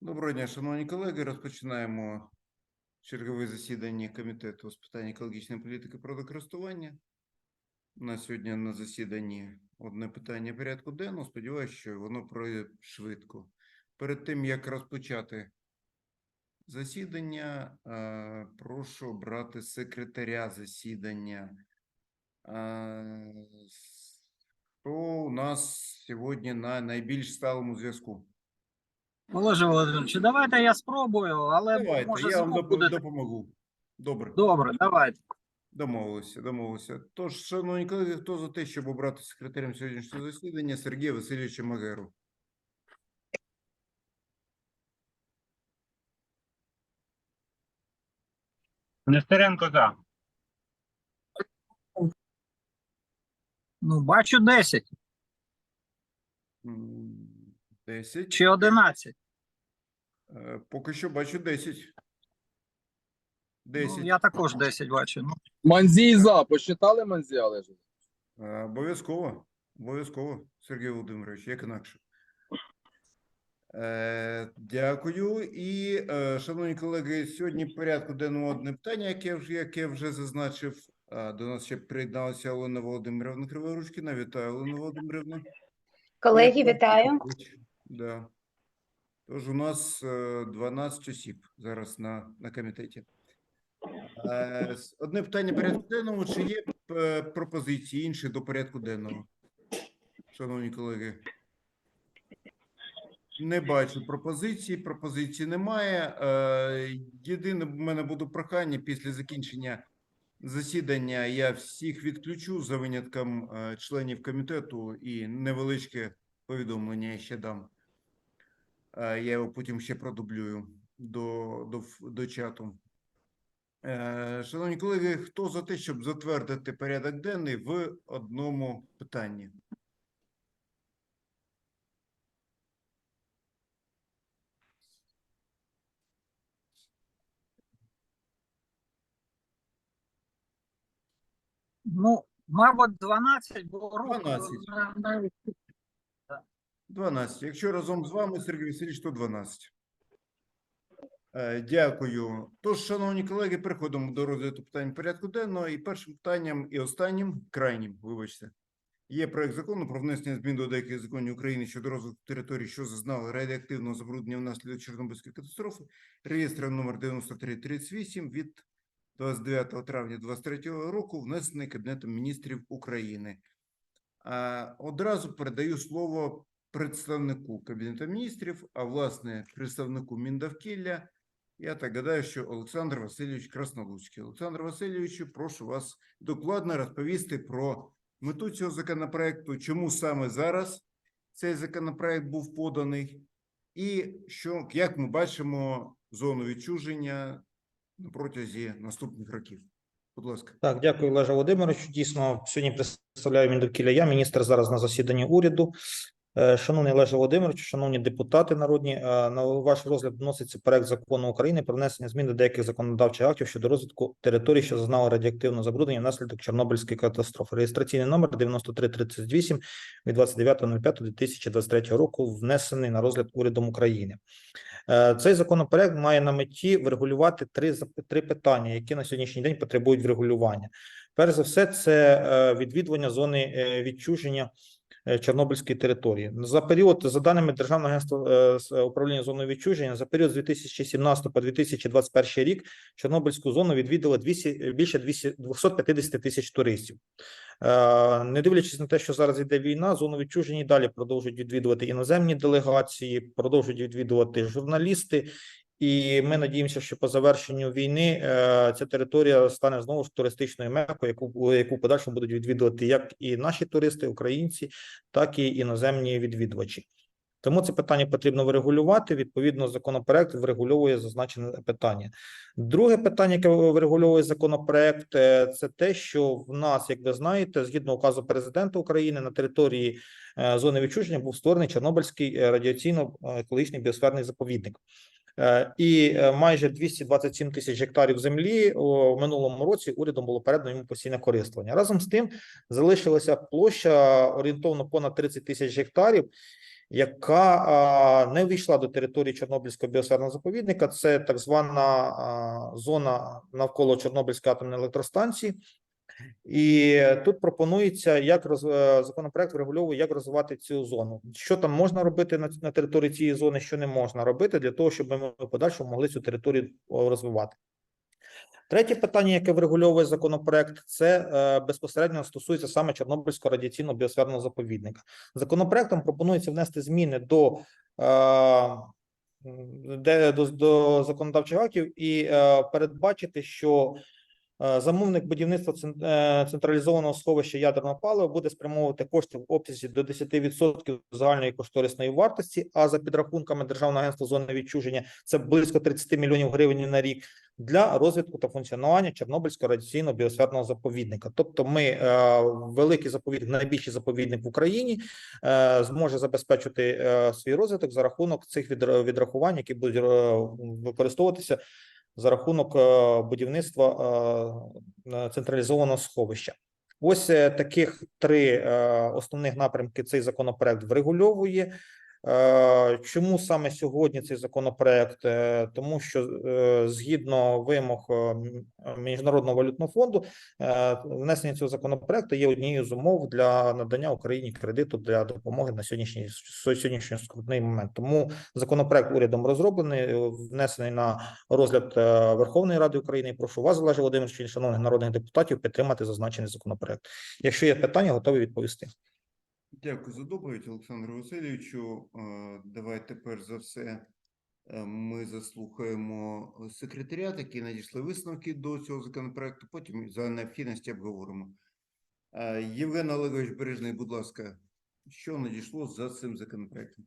Доброго дня, шановні колеги. Розпочинаємо чергове засідання Комітету з питань екологічної політики і природокористування. У сьогодні на засіданні одне питання порядку денного. Сподіваюся, що воно пройде швидко. Перед тим, як розпочати засідання, прошу обрати секретаря засідання. Хто у нас сьогодні на найбільш сталому зв'язку? Олеже Володимировичу, давайте я спробую, але Давайте, може я вам буде допомогу. Добре, добре. Давайте. домовилися, домовилися. Тож, шановні колеги, хто за те, щоб обрати секретарем сьогоднішнього засідання Сергія Васильовича Магеру? Нестеренко за. Ну, бачу 10 М, 10. чи 11. Е, Поки що бачу 10. 10. Ну, я також 10 бачу. Ну, Манзій за. Посчитали Манзія, Олеже? Е, Обов'язково. Обов'язково, Сергій Володимирович, як інакше. Е, дякую. І, е, шановні колеги, сьогодні в порядку денного одне питання, яке вже, яке вже зазначив. Е, до нас ще приєдналася Олена Володимирівна Криворучкіна. Вітаю, Олена Володимирівна. Колеги, вітаю. Да. Тож у нас е, 12 осіб зараз на, на комітеті. Е, Одне питання порядку денного. Чи є е, пропозиції інші до порядку денного? Шановні колеги. Не бачу пропозицій. Пропозицій немає. Е, Єдине в мене буде прохання після закінчення засідання. Я всіх відключу за винятком е, членів комітету і невеличке повідомлення ще дам. Е, Я його потім ще продублюю до, до, до чату. Е, Шановні колеги, хто за те, щоб затвердити порядок денний в одному питанні? ну, мабуть, 12, бо рух 12. навіть 12. Якщо разом з вами, Сергій Васильович, то 12. Е, Дякую. Тож, шановні колеги, переходимо до розгляду питань порядку денного. І першим питанням і останнім, крайнім, вибачте, є проект закону про внесення змін до деяких законів України щодо розвитку територій, що зазнали радіоактивного забруднення внаслідок Чорнобильської катастрофи, реєстр номер 9338 від 29 травня 2023 року, внесений Кабінетом міністрів України. А, Одразу передаю слово представнику Кабінету міністрів, а власне представнику Міндавкілля. Я так гадаю, що Олександр Васильович Краснолуцький. Олександр Васильовичу, прошу вас докладно розповісти про мету цього законопроекту, чому саме зараз цей законопроект був поданий, і що, як ми бачимо, зону відчуження на протязі наступних років. Будь ласка. Так, дякую, Олеже Володимировичу. Дійсно, сьогодні представляю Міндовкілля я, міністр зараз на засіданні уряду. Е, Шановний Олеже Володимировичу, шановні депутати народні, е, на ваш розгляд вноситься проект закону України про внесення змін до деяких законодавчих актів щодо розвитку територій, що зазнали радіоактивного забруднення внаслідок Чорнобильської катастрофи. Реєстраційний номер 9338 від 29.05.2023 року внесений на розгляд урядом України. Е, Цей законопроект має на меті врегулювати три три питання, які на сьогоднішній день потребують врегулювання. Перш за все, це відвідування зони відчуження Чорнобильської території. За період, за даними Державного агентства е, з управління зоною відчуження, за період з 2017 по 2021 рік Чорнобильську зону відвідало 200, більше 200, 250 тисяч туристів. Е, Не дивлячись на те, що зараз йде війна, зону відчуження і далі продовжують відвідувати іноземні делегації, продовжують відвідувати журналісти. І ми надіємося, що по завершенню війни е, ця територія стане знову ж туристичною мекою, яку яку подальшому будуть відвідувати як і наші туристи, українці, так і іноземні відвідувачі. Тому це питання потрібно врегулювати. Відповідно, законопроект врегульовує зазначене питання. Друге питання, яке врегульовує законопроект, е, це те, що в нас, як ви знаєте, згідно указу президента України на території е, зони відчуження був створений Чорнобильський радіаційно-екологічний біосферний заповідник. Е, І е, майже 227 тисяч гектарів землі в минулому році урядом було передано йому постійне користування. Разом з тим залишилася площа орієнтовно понад 30 тисяч гектарів, яка не увійшла до території Чорнобильського біосферного заповідника. Це так звана зона навколо Чорнобильської атомної електростанції. І тут пропонується, як роз, е, законопроект врегульовує, як розвивати цю зону. Що там можна робити на, на території цієї зони, що не можна робити для того, щоб ми в подальшому могли цю територію розвивати. Третє питання, яке врегульовує законопроект, це е, безпосередньо стосується саме Чорнобильського радіаційного біосферного заповідника. Законопроектом пропонується внести зміни до, е, де, до, до законодавчих актів і е, передбачити, що замовник будівництва е, централізованого сховища ядерного палива буде спрямовувати кошти в обсязі до 10% загальної кошторисної вартості, а за підрахунками Державного агентства зони відчуження це близько 30 мільйонів гривень на рік для розвитку та функціонування Чорнобильського радіаційного біосферного заповідника. Тобто, ми е, великий заповідник, найбільший заповідник в Україні, е, зможе забезпечити е, свій розвиток за рахунок цих відрахувань, які будуть е, використовуватися за рахунок е, будівництва е, централізованого сховища. Ось е, таких три основних напрямки цей законопроект врегульовує. Е, Чому саме сьогодні цей законопроект? Е, Тому що е, згідно вимог Міжнародного валютного фонду, внесення цього законопроекту є однією з умов для надання Україні кредиту для допомоги на сьогоднішній сьогоднішній скрутний момент. Тому законопроект урядом розроблений, внесений на розгляд Верховної Ради України. Прошу вас, Олеже Володимирович, шановних народних депутатів, підтримати зазначений законопроект. Якщо є питання, готові відповісти. Дякую за доповідь, Олександру Васильовичу. Е, Давайте перш за все е, ми заслухаємо секретаріат, які надійшли висновки до цього законопроекту. Потім за необхідності обговоримо. Е, Євген Олегович Бережний, будь ласка, що надійшло за цим законопроектом?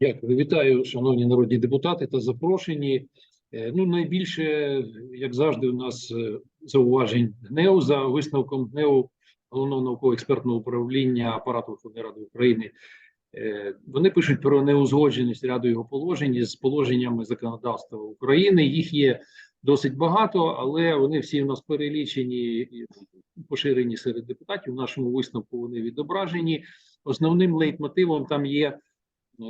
Дякую, вітаю, шановні народні депутати та запрошені. Ну, найбільше, як завжди, у нас зауважень ГНЕУ за висновком ГНЕУ головного науково-експертного управління апарату Верховної Ради України. Е, Вони пишуть про неузгодженість ряду його положень з положеннями законодавства України. Їх є досить багато, але вони всі у нас перелічені і поширені серед депутатів. В нашому висновку вони відображені. Основним лейтмотивом там є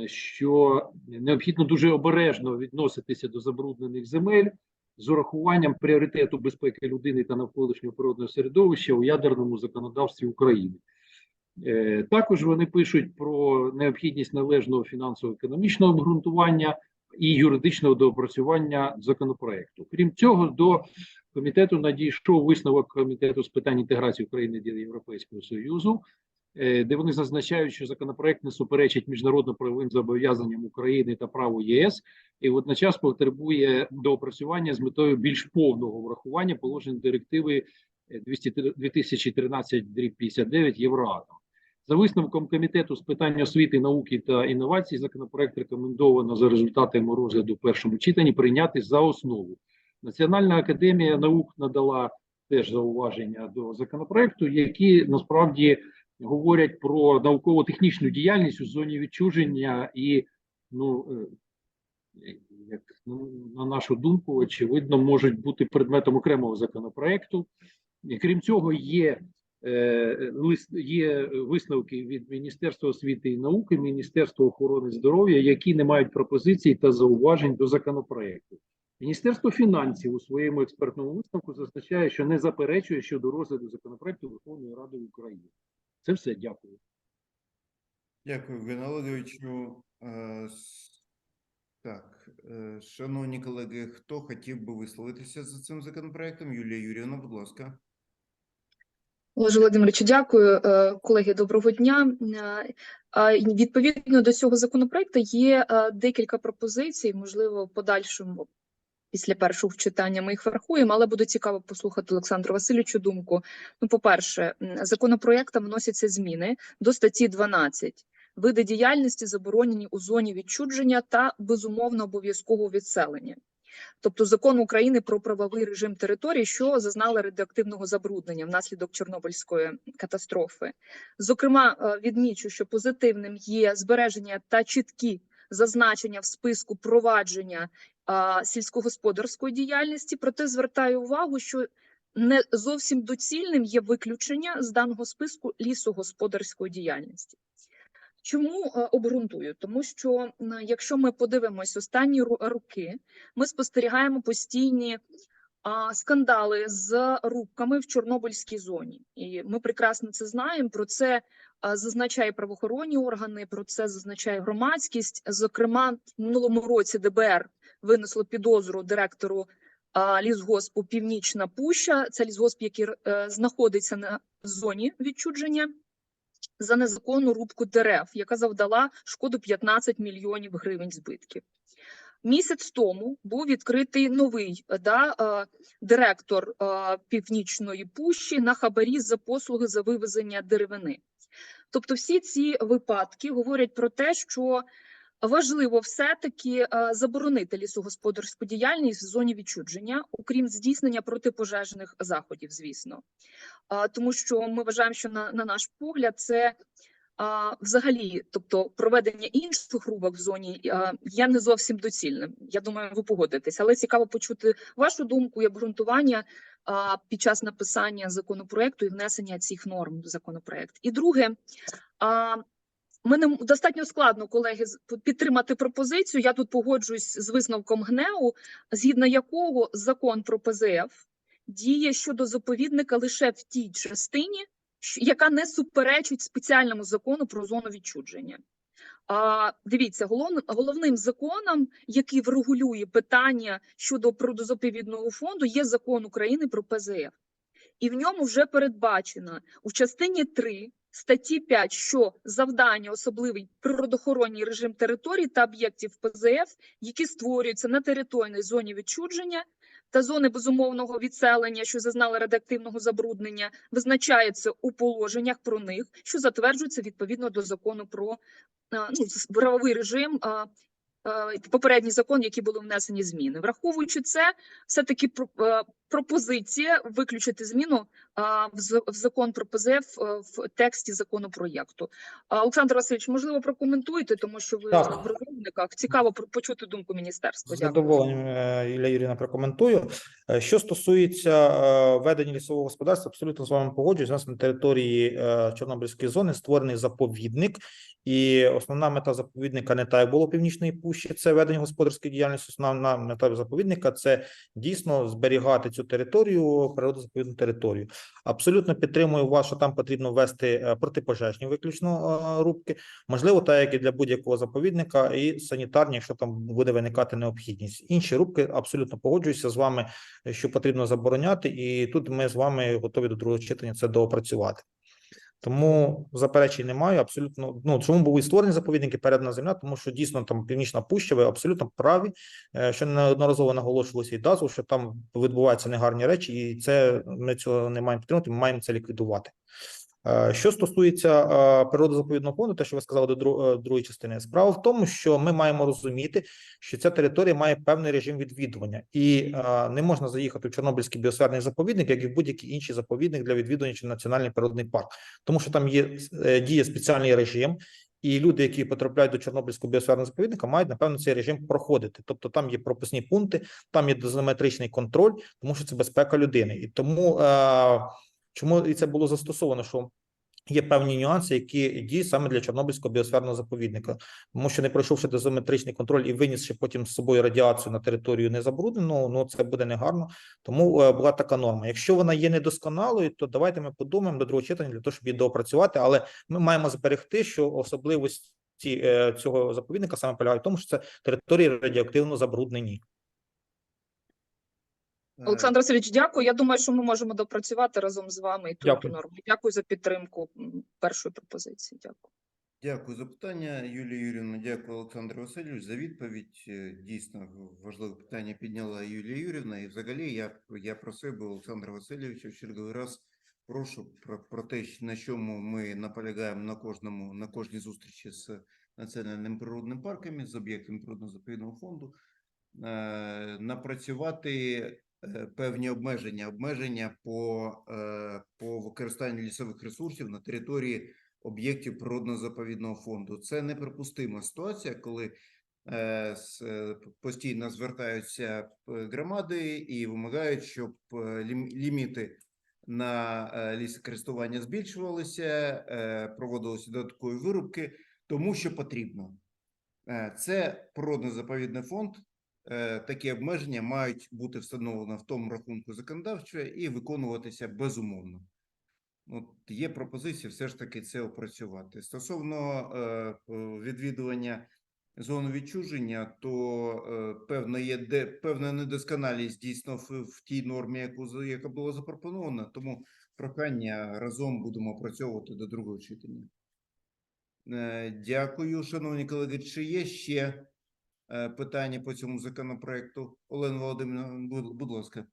е, що необхідно дуже обережно відноситися до забруднених земель з урахуванням пріоритету безпеки людини та навколишнього природного середовища у ядерному законодавстві України. Е, Також вони пишуть про необхідність належного фінансово-економічного обґрунтування і юридичного доопрацювання законопроекту. Крім цього, до комітету надійшов висновок комітету з питань інтеграції України до Європейського Союзу, де вони зазначають, що законопроект не суперечить міжнародно-правовим зобов'язанням України та праву єС, і водночас потребує доопрацювання з метою більш повного врахування положень директиви е, 2013-59 Євроатом. За висновком комітету з питань освіти, науки та інновацій, законопроект рекомендовано за результатами розгляду в першому читанні прийняти за основу. Національна академія наук надала теж зауваження до законопроекту, які насправді говорять про науково-технічну діяльність у зоні відчуження і, ну, е, як на нашу думку, очевидно, можуть бути предметом окремого законопроекту. І, крім цього, є е, є висновки від Міністерства освіти і науки, Міністерства охорони здоров'я, які не мають пропозицій та зауважень до законопроекту. Міністерство фінансів у своєму експертному висновку зазначає, що не заперечує щодо розгляду законопроекту Верховної Ради України. Це все. Дякую. Дякую, Євген Олеговичу. Е, Так, е, шановні колеги, хто хотів би висловитися за цим законопроектом? Юлія Юріївна, будь ласка. Олеже Володимировичу, дякую. Е, Колеги, доброго дня. Відповідно до цього законопроекту є декілька пропозицій, можливо, в подальшому. Після першого читання ми їх врахуємо, але буде цікаво послухати Олександру Васильовичу думку. Ну, по-перше, законопроектом вносяться зміни до статті 12. Види діяльності заборонені у зоні відчудження та безумовно обов'язкового відселення. Тобто закон України про правовий режим території, що зазнали радіоактивного забруднення внаслідок Чорнобильської катастрофи. Зокрема, е, відмічу, що позитивним є збереження та чіткі зазначення в списку провадження сільськогосподарської діяльності. Проте звертаю увагу, що не зовсім доцільним є виключення з даного списку лісогосподарської діяльності. Чому обґрунтую? Тому що якщо ми подивимось останні роки, ми спостерігаємо постійні скандали з рубками в Чорнобильській зоні, і ми прекрасно це знаємо. Про це зазначає правоохоронні органи, про це зазначає громадськість. Зокрема, в минулому році ДБР винесло підозру директору лісгоспу Північна Пуща. Це лісгосп, який е, знаходиться на зоні відчудження за незаконну рубку дерев, яка завдала шкоду 15 мільйонів гривень збитків. Місяць тому був відкритий новий да, е, директор е, Північної Пущі на хабарі за послуги за вивезення деревини. Тобто, всі ці випадки говорять про те, що важливо все-таки е, заборонити лісогосподарську діяльність в зоні відчудження, окрім здійснення протипожежних заходів, звісно. Тому що ми вважаємо, що на, на наш погляд, це взагалі, тобто проведення інших рубок в зоні є не зовсім доцільним. Я думаю, ви погодитесь, але цікаво почути вашу думку і обґрунтування під час написання законопроекту і внесення цих норм в законопроект. І друге, Мене достатньо складно, колеги, підтримати пропозицію. Я тут погоджуюсь з висновком ГНЕУ, згідно якого закон про ПЗФ діє щодо заповідника лише в тій частині, яка не суперечить спеціальному закону про зону відчудження. А, дивіться, головним, головним законом, який врегулює питання щодо природозаповідного фонду, є закон України про ПЗФ. І в ньому вже передбачено у частині 3 статті 5, що завдання особливий природоохоронний режим територій та об'єктів ПЗФ, які створюються на територіальній зоні відчудження та зони безумовного відселення, що зазнали радіоактивного забруднення, визначається у положеннях про них, що затверджуються відповідно до закону про ну, правовий режим. А, а, Попередній закон, які були внесені зміни, враховуючи це, все таки пропозиція виключити зміну а, в закон про ПЗФ е, в тексті законопроєкту. Олександр Васильович, можливо, прокоментуєте, тому що ви Так. в розробниках. Цікаво почути думку міністерства. З задоволенням, е, Ілля Юрійовна, прокоментую. Е, Що стосується е, ведення лісового господарства, абсолютно з вами погоджуюсь. У нас на території е, Чорнобильської зони створений заповідник, і основна мета заповідника не та як було північної пущі, це ведення господарської діяльності. Основна мета заповідника це дійсно зберігати цю територію, природозаповідну територію. Абсолютно підтримую вас, що там потрібно ввести е, протипожежні виключно е, рубки. Можливо, так як і для будь-якого заповідника, і санітарні, якщо там буде виникати необхідність. Інші рубки абсолютно погоджуюся з вами, е, що потрібно забороняти, і тут ми з вами готові до другого читання це доопрацювати. Тому заперечень немає. Абсолютно ну чому були створені заповідники передана земля, тому що дійсно там північна пуща, ви абсолютно праві, е, що неодноразово наголошувалося і дазу, що там відбуваються негарні речі, і це ми цього не маємо підтримати. Ми маємо це ліквідувати. Е, Що стосується е, природозаповідного фонду, те, що ви сказали до е, другої частини, справа в тому, що ми маємо розуміти, що ця територія має певний режим відвідування, і не можна заїхати в Чорнобильський біосферний заповідник, як і в будь-який інший заповідник для відвідування чи національний природний парк, тому що там є діє спеціальний режим. І люди, які потрапляють до Чорнобильського біосферного заповідника, мають напевно цей режим проходити. Тобто там є пропускні пункти, там є дозиметричний контроль, тому що це безпека людини. І тому чому і це було застосовано, що Є певні нюанси, які діють саме для Чорнобильського біосферного заповідника, тому що не пройшовши дозиметричний контроль і винісши потім з собою радіацію на територію незабруднену, ну це буде негарно. Тому е, була така норма. Якщо вона є недосконалою, то давайте ми подумаємо до другого читання для того, щоб її доопрацювати. Але ми маємо зберегти, що особливості е, цього заповідника саме полягають в тому, що це території радіоактивно забруднені. Е, Олександр Васильович, дякую. Я думаю, що ми можемо допрацювати разом з вами і ту норму. Дякую за підтримку першої пропозиції. Дякую. Дякую за питання, Юлія Юрівна. Дякую, Олександр Васильович, за відповідь. Е, Дійсно, важливе питання підняла Юлія Юрівна. І взагалі я, я просив би Олександра Васильовича в черговий раз прошу про, про те, на чому ми наполягаємо на кожному, на кожній зустрічі з національним природним парками, з об'єктами природно-заповідного фонду, е, напрацювати певні обмеження, обмеження по, е, по використанню лісових ресурсів на території об'єктів природно-заповідного фонду. Це неприпустима ситуація, коли е, е, постійно звертаються е, громади і вимагають, щоб е, ліміти на е, лісокористування збільшувалися, е, проводилися додаткові вирубки. тому що потрібно. Е, Це природно-заповідний фонд. Е, Такі обмеження мають бути встановлені в тому рахунку законодавчо і виконуватися безумовно. От є пропозиція все ж таки це опрацювати. Стосовно е, е, відвідування зони відчуження, то е, певна є де певна недосконалість дійсно в, в тій нормі, яку яка була запропонована. Тому прохання разом будемо опрацьовувати до другого читання. Е, Дякую, шановні колеги. Чи є ще питання по цьому законопроекту? Олена Володимирівна, будь ласка.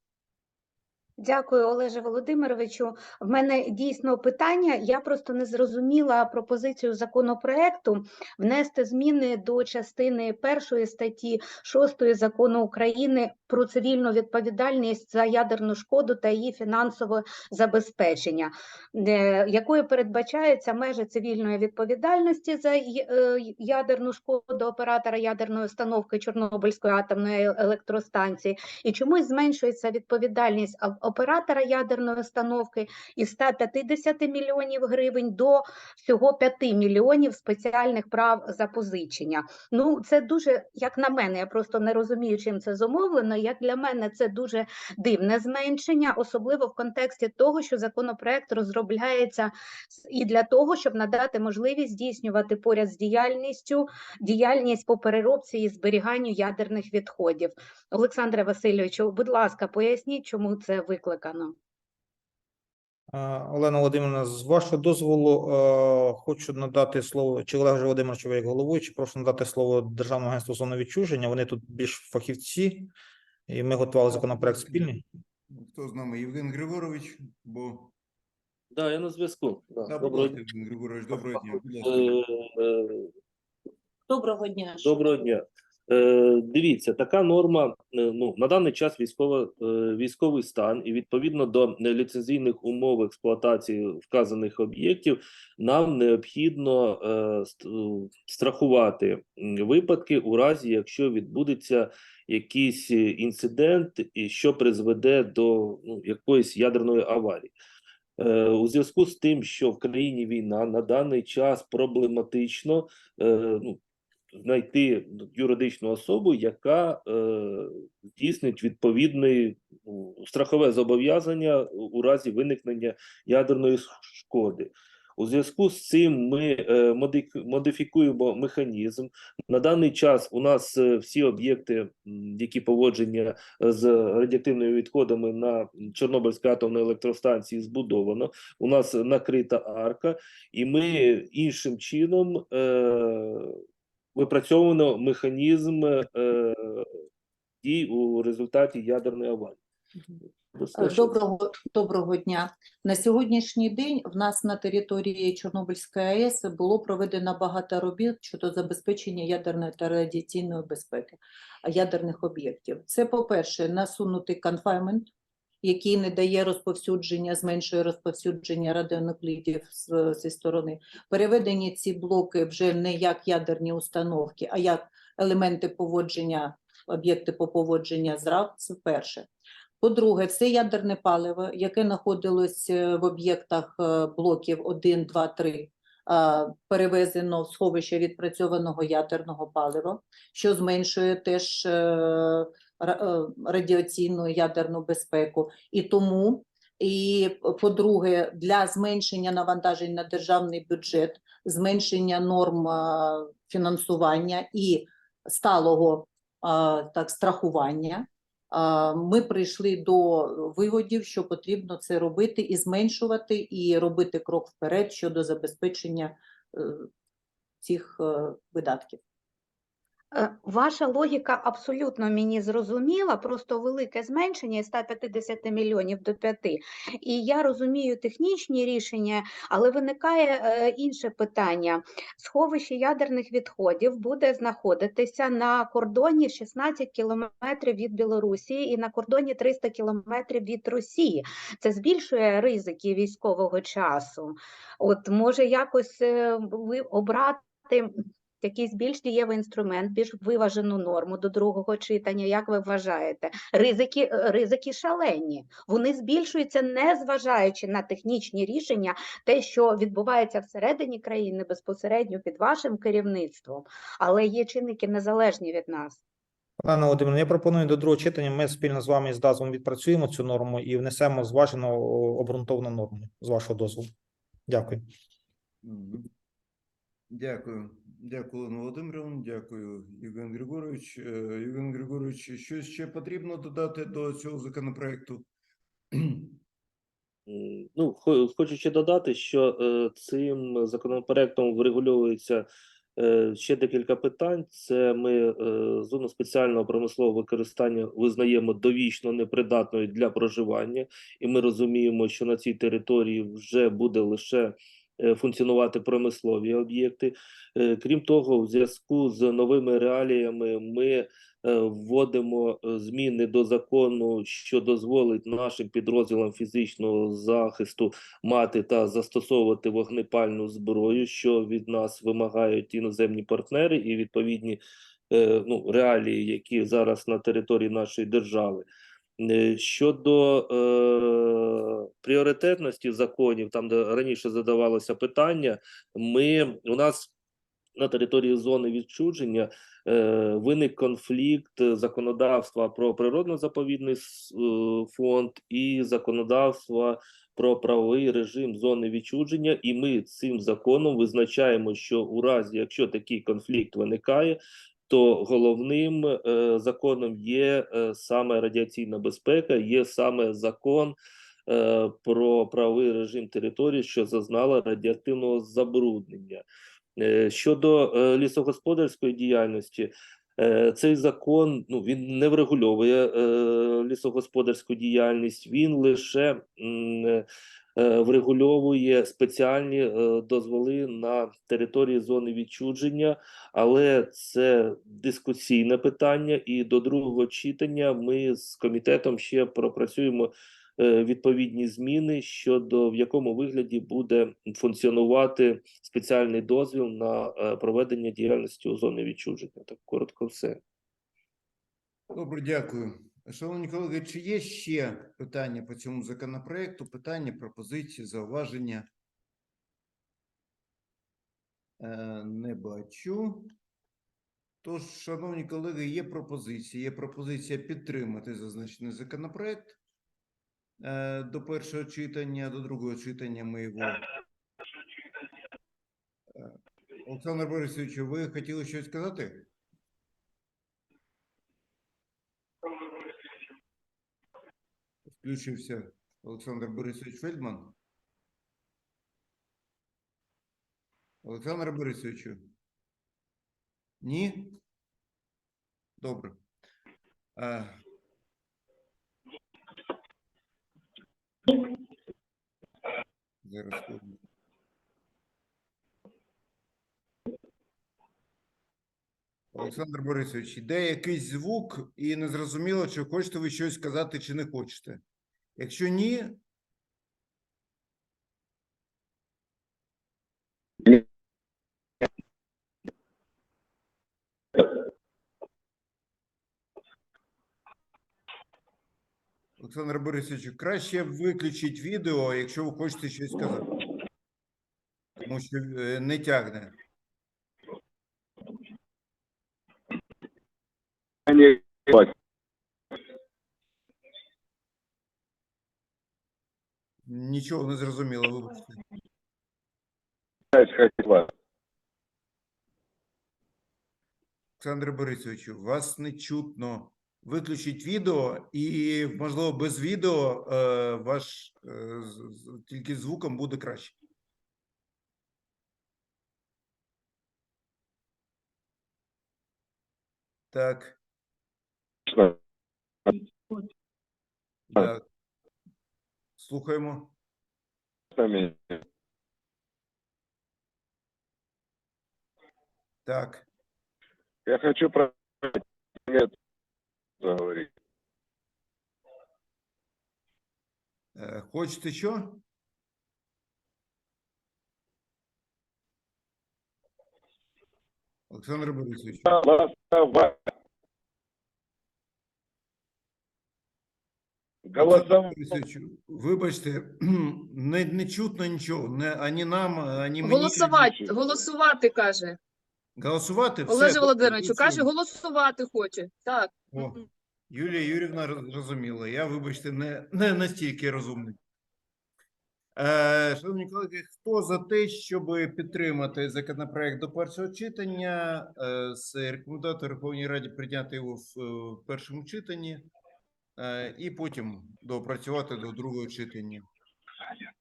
Дякую, Олеже Володимировичу. В мене дійсно питання. Я просто не зрозуміла пропозицію законопроекту внести зміни до частини першої статті 6 закону України про цивільну відповідальність за ядерну шкоду та її фінансове забезпечення, е, якою передбачаються межі цивільної відповідальності за е, ядерну шкоду оператора ядерної установки Чорнобильської атомної електростанції, і чомусь зменшується відповідальність оператора ядерної установки із 150 мільйонів гривень до всього 5 мільйонів спеціальних прав запозичення. Ну, це дуже, як на мене, я просто не розумію, чим це зумовлено. Як для мене це дуже дивне зменшення, особливо в контексті того, що законопроект розробляється і для того, щоб надати можливість здійснювати поряд з діяльністю діяльність по переробці і зберіганню ядерних відходів. Олександре Васильовичу, будь ласка, поясніть, чому це викликано. Олена Володимирівна, з вашого дозволу, хочу надати слово, чи Олег Володимирович, ви як головуючий, прошу надати слово Державному агентству зони відчуження. Вони тут більш фахівці, і ми готували законопроект спільний. Хто з нами? Євген Григорович, бо Да, я на зв'язку. Да. Да, будь Доброго, ласка, Євген Григорович, доброго дня. Будь ласка. е, е, Доброго дня. доброго дня. Е, дивіться, така норма. е, Ну на даний час військова е, військовий стан, і відповідно до ліцензійних умов експлуатації вказаних об'єктів, нам необхідно е, ст- страхувати м, випадки у разі, якщо відбудеться якийсь е, інцидент, і що призведе до ну, якоїсь ядерної аварії. Е, У зв'язку з тим, що в країні війна на даний час проблематично е, ну, знайти юридичну особу, яка е, здійснить відповідне ну, страхове зобов'язання у разі виникнення ядерної шкоди. У зв'язку з цим ми е, модифікуємо механізм. На даний час у нас е, всі об'єкти, які поводження з радіоактивними відходами на Чорнобильській атомній електростанції збудовано. У нас накрита арка, і ми іншим чином е, випрацьовуємо механізм е, дій у результаті ядерної аварії. Доброго, доброго дня. На сьогоднішній день в нас на території Чорнобильської АЕС було проведено багато робіт щодо забезпечення ядерної та радіаційної безпеки ядерних об'єктів. Це, по-перше, насунутий конфаймент, який не дає розповсюдження, зменшує розповсюдження радіонуклідів зі сторони. Переведені ці блоки вже не як ядерні установки, а як елементи поводження, об'єкти по поводження з РАВ. Це перше. По-друге, це ядерне паливо, яке знаходилось е, в об'єктах е, блоків 1, 2, 3, перевезено в сховище відпрацьованого ядерного палива, що зменшує теж е, ра- радіаційну ядерну безпеку. І тому, і по-друге, для зменшення навантажень на державний бюджет, зменшення норм фінансування і сталого так, страхування, ми прийшли до виводів, що потрібно це робити і зменшувати, і робити крок вперед щодо забезпечення е, цих е, видатків. Е, Ваша логіка абсолютно мені зрозуміла, просто велике зменшення із 150 мільйонів до 5. І я розумію технічні рішення, але виникає е, інше питання. Сховище ядерних відходів буде знаходитися на кордоні 16 кілометрів від Білорусі і на кордоні 300 кілометрів від Росії. Це збільшує ризики військового часу. От може якось е, ви обрати якийсь більш дієвий інструмент, більш виважену норму до другого читання. Як ви вважаєте? Ризики, е, ризики шалені. Вони збільшуються, не зважаючи на технічні рішення, те, що відбувається всередині країни безпосередньо під вашим керівництвом, але є чинники незалежні від нас. Олена Володимирівна, я пропоную до другого читання. Ми спільно з вами і з ДАЗом відпрацюємо цю норму і внесемо зважено о, обґрунтовану норму з вашого дозволу. Дякую. Дякую. Дякую, Олена. Дякую, Євген Григорович. Е, Євген Григорович, щось ще потрібно додати до цього законопроекту? Ну, хочу ще додати, що е, цим законопроектом врегульовується е, ще декілька питань. Це ми е, зону спеціального промислового використання визнаємо довічно непридатною для проживання, і ми розуміємо, що на цій території вже буде лише е, функціонувати промислові об'єкти. Е, Крім того, в зв'язку з новими реаліями ми е, вводимо е, зміни до закону, що дозволить нашим підрозділам фізичного захисту мати та застосовувати вогнепальну зброю, що від нас вимагають іноземні партнери і відповідні е, ну, реалії, які зараз на території нашої держави. Е, Щодо е, пріоритетності законів, там де раніше задавалося питання, ми у нас на території зони відчуження е, виник конфлікт законодавства про природно-заповідний е, фонд і законодавства про правовий режим зони відчуження, і ми цим законом визначаємо, що у разі, якщо такий конфлікт виникає, то головним е, законом є е, саме радіаційна безпека, є саме закон е, про правовий режим території, що зазнала радіоактивного забруднення. Е, Щодо е, лісогосподарської діяльності, е, цей закон ну він не врегульовує е, лісогосподарську діяльність, він лише е, врегульовує спеціальні е, дозволи на території зони відчудження, але це дискусійне питання, і до другого читання ми з комітетом ще пропрацюємо е, відповідні зміни щодо в якому вигляді буде функціонувати спеціальний дозвіл на е, проведення діяльності у зоні відчуження. Так коротко все. Добре, дякую. Шановні колеги, чи є ще питання по цьому законопроекту? Питання, пропозиції, зауваження? Е, Не бачу. Тож, шановні колеги, є пропозиція. Є пропозиція підтримати зазначений законопроект е, до першого читання, до другого читання ми його. Е, Олександр Борисович, ви хотіли щось сказати? Включився Олександр Борисович Фельдман. Олександр Борисовичу. Ні? Добре. А... Зараз. Олександр Борисович, іде якийсь звук, і незрозуміло, чи хочете ви щось сказати, чи не хочете. Якщо ні, Олександр Борисович, краще виключіть відео, якщо ви хочете щось сказати. Тому що е, не тягне. Нічого не зрозуміло, вибачте. Олександр Борисович, вас не чутно. Виключіть відео і, можливо, без відео е, ваш е, з- з- тільки звуком буде краще. Так. Так. Слухаємо. Так. Я хочу про заговорить. Хочете що? Олександр Борисович. Голосовать. Вибачте, не, не чутно нічого. Не, ані нам, ані мені. Голосувати, голосувати каже. Голосувати? Все, Олеже Володимировичу, каже, голосувати хоче. Так. О, Юлія Юрівна роз- зрозуміла. Я, вибачте, не, не настільки розумний. Е, шановні колеги, хто за те, щоб підтримати законопроект до першого читання, е, з рекомендувати Верховній Раді прийняти його в, е, в першому читанні і потім доопрацювати до другого читання?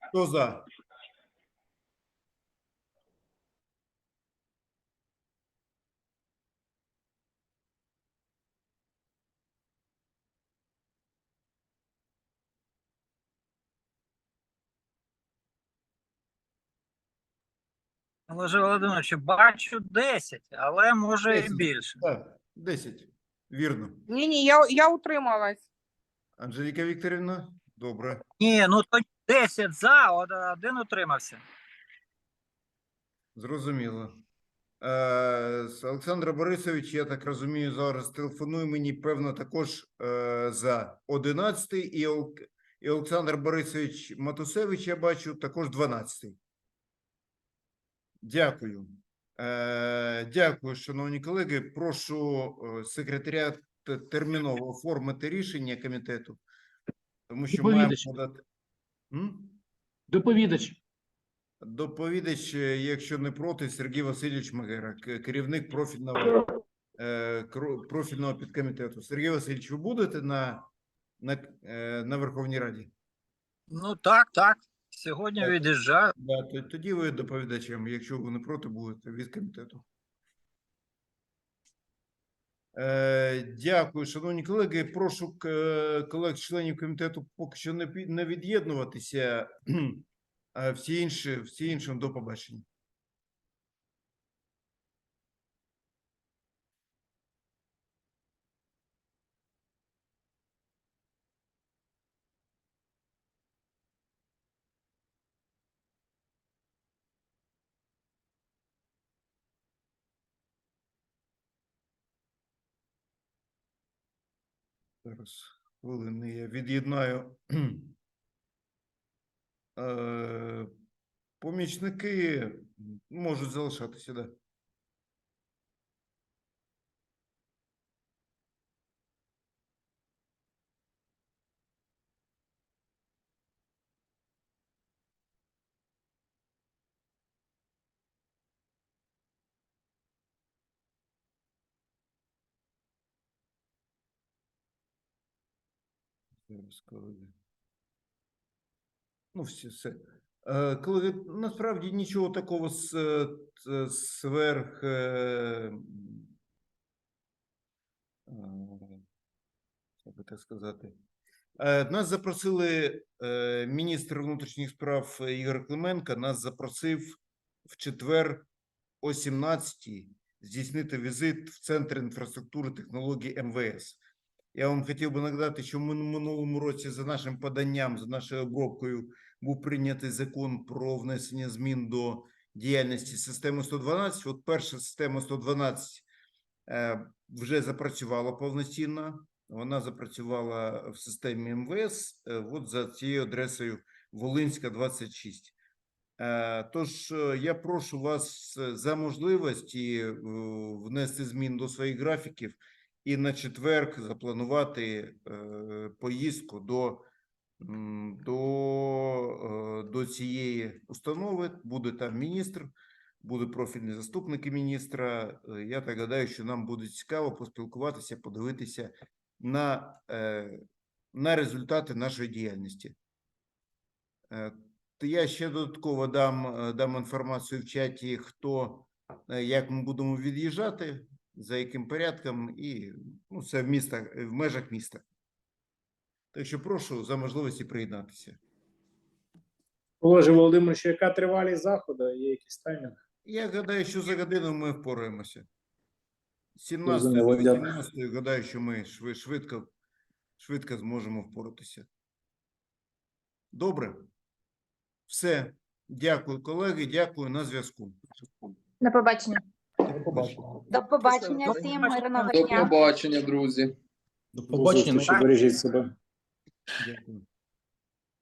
Хто за? Олеже Володимировичу, бачу 10, але може і більше. Так, 10. Вірно. Ні, ні, я, я утрималась. Анжеліка Вікторівна, добре. Ні, ну то 10 за, один утримався. Зрозуміло. Е, Олександр Борисович, я так розумію, зараз телефонує мені, певно, також е, за 11 і, Ол- і Олександр Борисович Матусевич, я бачу, також 12. Дякую. Е, дякую, шановні колеги. Прошу е, секретаріат терміново оформити рішення комітету, тому що маємо Доповідач. подати. М? Доповідач. Доповідач, е, якщо не проти, Сергій Васильович Магера, к- керівник профільного, е, кро- профільного підкомітету. Сергій Васильович, ви будете на, на, е, на Верховній Раді? Ну так, так. Сьогодні Так. від'їжджаю. Да, то- тоді ви доповідачем, якщо ви не проти будете від комітету. Е, дякую, шановні колеги. Прошу колег, членів комітету поки що не, від'єднуватися. А всі інші, всі іншим до побачення. Зараз хвилини я від'єднаю. Е, Помічники можуть залишатися, да. Зараз. Ну, все. Е, Колеги, насправді нічого такого з, е, сверх. е, м, е, Як би так сказати. Нас запросили міністр внутрішніх справ Ігор Клименко. Нас запросив в четвер о 17 здійснити візит в Центр інфраструктури технологій МВС. Я вам хотів би нагадати, що в мин- минулому році за нашим поданням, за нашою обробкою був прийнятий закон про внесення змін до діяльності системи 112. От перша система 112 е, вже запрацювала повноцінно. Вона запрацювала в системі МВС. е, От за цією адресою Волинська 26. Е, Тож е, я прошу вас за можливості внести змін до своїх графіків і на четверг запланувати е, поїздку до, до, е, до цієї установи. Буде там міністр, буде профільний заступник міністра. Е, Я так гадаю, що нам буде цікаво поспілкуватися, подивитися на, на результати нашої діяльності. Я ще додатково дам, дам інформацію в чаті, хто, як ми будемо від'їжджати, за яким порядком, і ну, це в містах, в межах міста. Так що прошу за можливості приєднатися. Олеже Володимировичу, яка тривалість заходу? Є якийсь таймінг? Я гадаю, що за годину ми впораємося. 17 Зрозуміло, дякую. 18 гадаю, що ми швидко, швидко зможемо впоратися. Добре. Все. Дякую, колеги. Дякую на зв'язку. На побачення. До побачення. До побачення всім, мирного До дня. побачення, друзі. До побачення. Бережіть себе. Дякую.